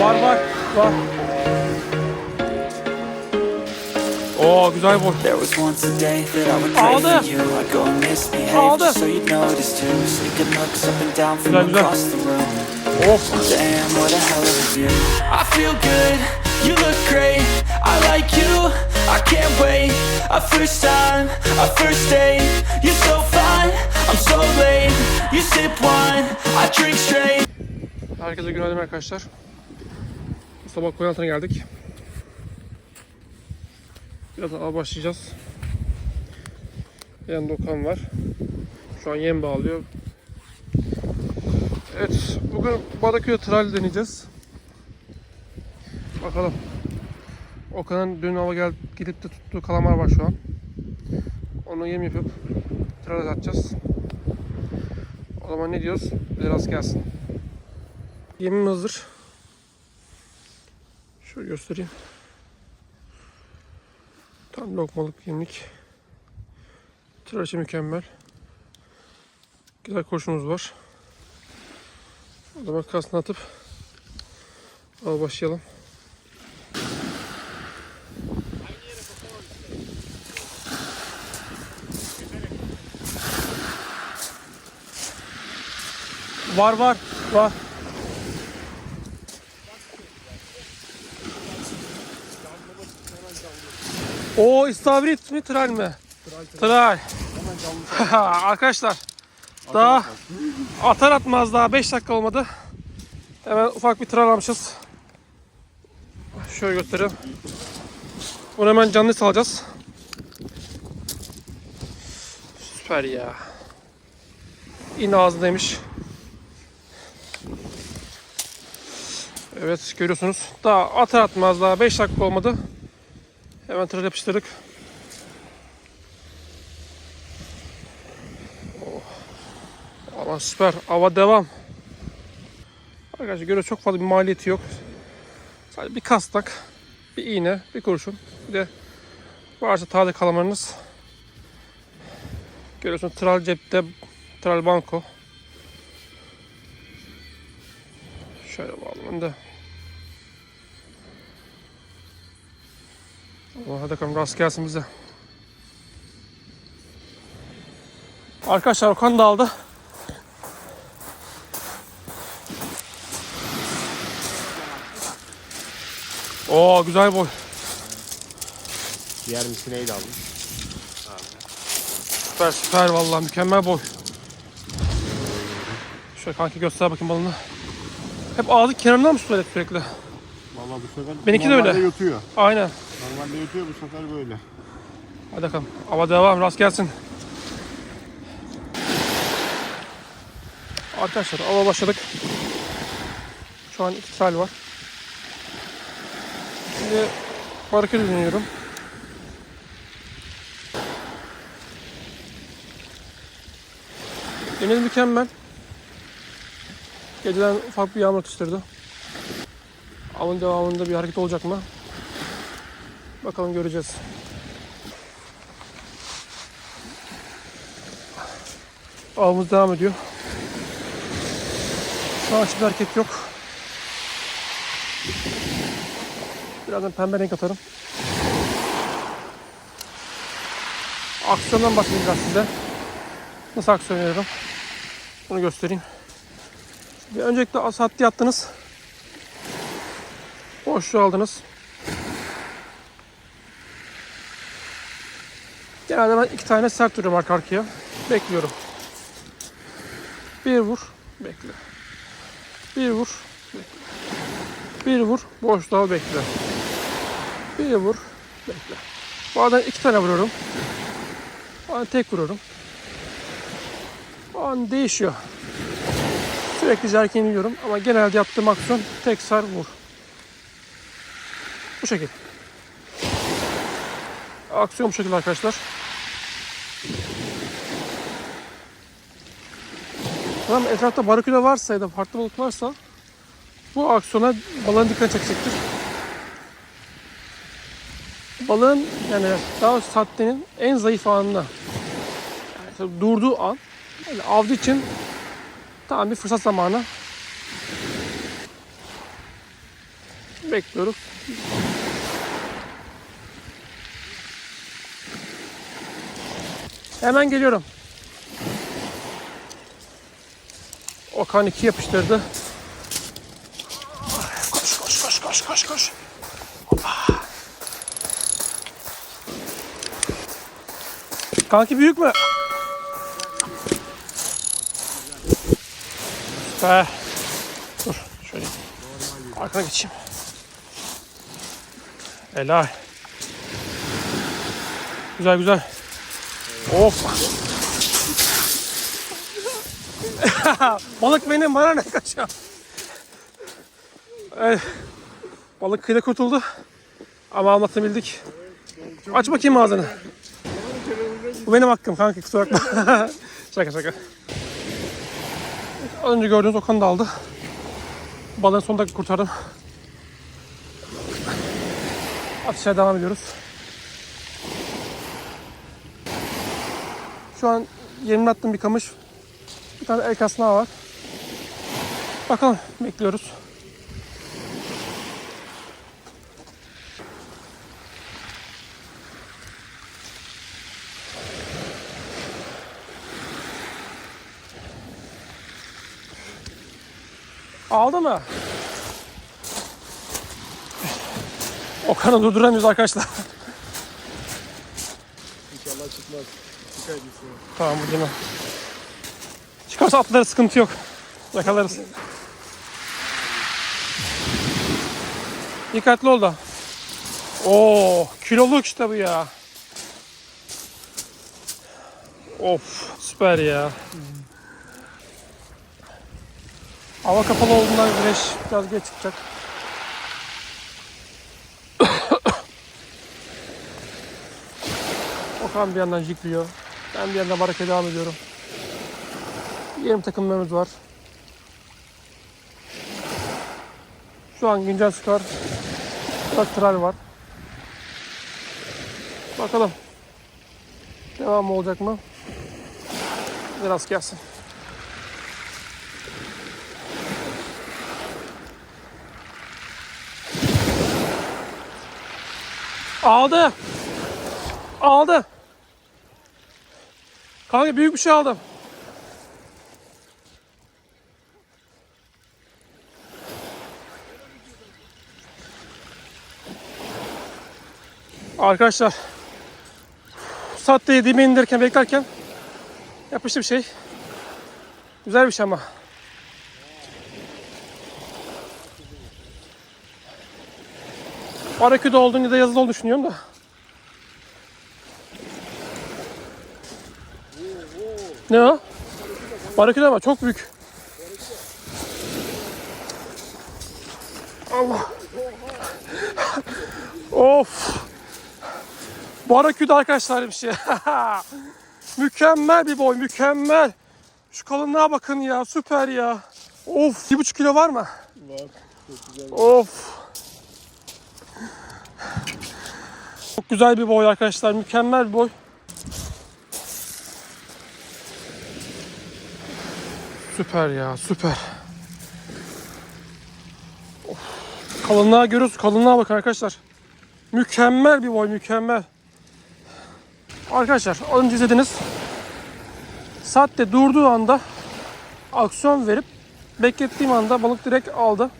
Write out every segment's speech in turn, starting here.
Var var var. Oh, güzel. There was once a day that I would pray for you. I'd go and misbehave just so you'd notice too. Sneaking looks up and down from across the room. Oh. Damn, what the hell of a view. I feel good, you look great. I like you, I can't wait. A first time, a first date. You're so fine, I'm so late. You sip wine, I drink straight. Herkese günaydın. Sabah koyu altına geldik. Birazdan av başlayacağız. Yanında Okan var. Şu an yem bağlıyor. Evet, bugün Badaköy'e tral deneyeceğiz. Bakalım. Okan'ın dün hava gel gidip de tuttuğu kalamar var şu an. Onu yem yapıp tral atacağız. O zaman ne diyoruz? Bize rast gelsin. Yemim hazır. Şöyle göstereyim. Tam lokmalık yemlik. Tıraşı mükemmel. Güzel kurşunumuz var. O zaman kasını atıp al başlayalım. Var var var. O istavrit mi tral mi? Tral. Arkadaşlar daha atar atmaz daha 5 dakika olmadı. Hemen ufak bir tral almışız. Şöyle göstereyim. Bunu hemen canlı salacağız. Süper ya. Yine ağzındaymış. Evet görüyorsunuz. Daha atar atmaz daha 5 dakika olmadı. Hemen tırı yapıştırdık. Oh. Ama süper. Hava devam. Arkadaşlar göre çok fazla bir maliyeti yok. Sadece bir kastak, bir iğne, bir kurşun. Bir de varsa taze kalamarınız. Görüyorsunuz tral cepte, tral banko. Şöyle bağlayalım hadi bakalım rast gelsin bize. Arkadaşlar Okan da aldı. Oo güzel boy. Diğer misineyi de aldım. Süper süper vallahi mükemmel boy. Şöyle kanki göster bakayım balını. Hep ağzı kenarından mı tutuyor sürekli? Valla bu sefer Benimki de normalde öyle. yutuyor. Aynen. Normalde yutuyor bu sefer böyle. Hadi bakalım. Hava devam. Rast gelsin. Arkadaşlar ava başladık. Şu an iki tral var. Şimdi barakür dönüyorum. Deniz mükemmel. Geceden ufak bir yağmur atıştırdı. Avın devamında bir hareket olacak mı? Bakalım göreceğiz. Avımız devam ediyor. An şimdi hareket yok. Birazdan pembe renk atarım. Aksiyondan bahsedeceğim size. Nasıl aksiyon? Bunu göstereyim. Şimdi öncelikle as hattı yattınız. Boşluğu aldınız. Genelde ben iki tane sert vuruyorum arka arkaya. Bekliyorum. Bir vur, bekle. Bir vur, bekle. Bir vur, boşluğa bekle. Bir vur, bekle. Bazen iki tane vuruyorum. Bazen tek vuruyorum. O an değişiyor. Sürekli jerken yiyorum ama genelde yaptığım aksiyon tek sar vur. Bu şekil. Aksiyon bu şekilde arkadaşlar. Tamam etrafta baraküda varsa ya da farklı balık varsa bu aksiyona balığın dikkat çekecektir. Balığın yani daha sattenin en zayıf anında yani durduğu an yani avcı için tam bir fırsat zamanı. Bekliyoruz. Hemen geliyorum. Okan iki yapıştırdı. Koş koş koş koş koş koş. Hoppa. Kanki büyük mü? Süper. Dur şöyle. Arkana geçeyim. Helal. Güzel güzel. Of. Balık benim bana ne kaçıyor. Evet. Balık kıyıda kurtuldu. Ama anlatabildik. Aç bakayım ağzını. Bu benim hakkım kanka kusura bakma. şaka şaka. Az önce gördüğünüz Okan da aldı. Balığın son dakika kurtardım. Atışa devam ediyoruz. Şu an yerimde attığım bir kamış. Bir tane el kasnağı var. Bakalım bekliyoruz. Aldı mı? Okan'ı durduramıyoruz arkadaşlar. İnşallah çıkmaz. Çıkar. Tamam bu değil mi? Çıkarsa atları sıkıntı yok. Yakalarız. Dikkatli ol da. Oo, kiloluk işte bu ya. Of, süper ya. Hava kapalı olduğundan güneş biraz geç çıkacak. Okan bir yandan jikliyor. Ben bir yandan barakaya devam ediyorum. 20 takımlarımız var. Şu an güncel skor 4 tral var. Bakalım. Devam olacak mı? Biraz gelsin. Aldı. Aldı. Kanka büyük bir şey aldım. Arkadaşlar saatte yediğimi indirirken beklerken yapıştı bir şey. Güzel bir şey ama. Baraküde olduğunu ya da yazılı olduğunu düşünüyorum da. Ne o? Baraküde ama çok büyük. Allah. of. Baraküde arkadaşlar bir şey. mükemmel bir boy, mükemmel. Şu kalınlığa bakın ya, süper ya. Of, bir buçuk kilo var mı? Var. Çok güzel. Of. Çok güzel bir boy arkadaşlar, mükemmel bir boy. Süper ya, süper. Of. Kalınlığa görüyoruz, kalınlığa bakın arkadaşlar. Mükemmel bir boy, mükemmel. Arkadaşlar önce izlediniz. Saatte durduğu anda aksiyon verip beklettiğim anda balık direkt aldı.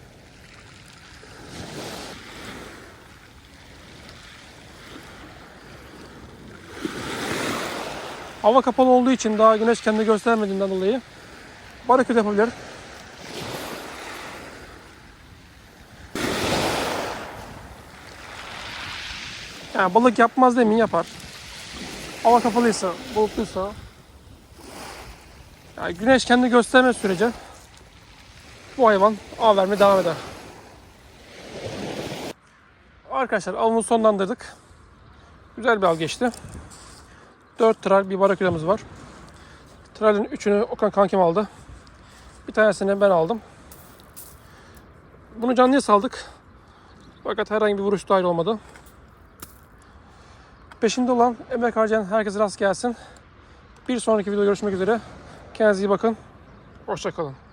Hava kapalı olduğu için daha güneş kendini göstermediğinden dolayı balık yapabilir. Yani balık yapmaz demin yapar. Hava kapalıysa, bulutluysa yani güneş kendi gösterme sürece bu hayvan av vermeye devam eder. Arkadaşlar avımızı sonlandırdık. Güzel bir av geçti. 4 tral bir baraküdamız var. Tralin 3'ünü Okan kankim aldı. Bir tanesini ben aldım. Bunu canlıya saldık. Fakat herhangi bir vuruş dahil olmadı. Peşinde olan emek harcayan herkese rast gelsin. Bir sonraki videoda görüşmek üzere. Kendinize iyi bakın. Hoşçakalın.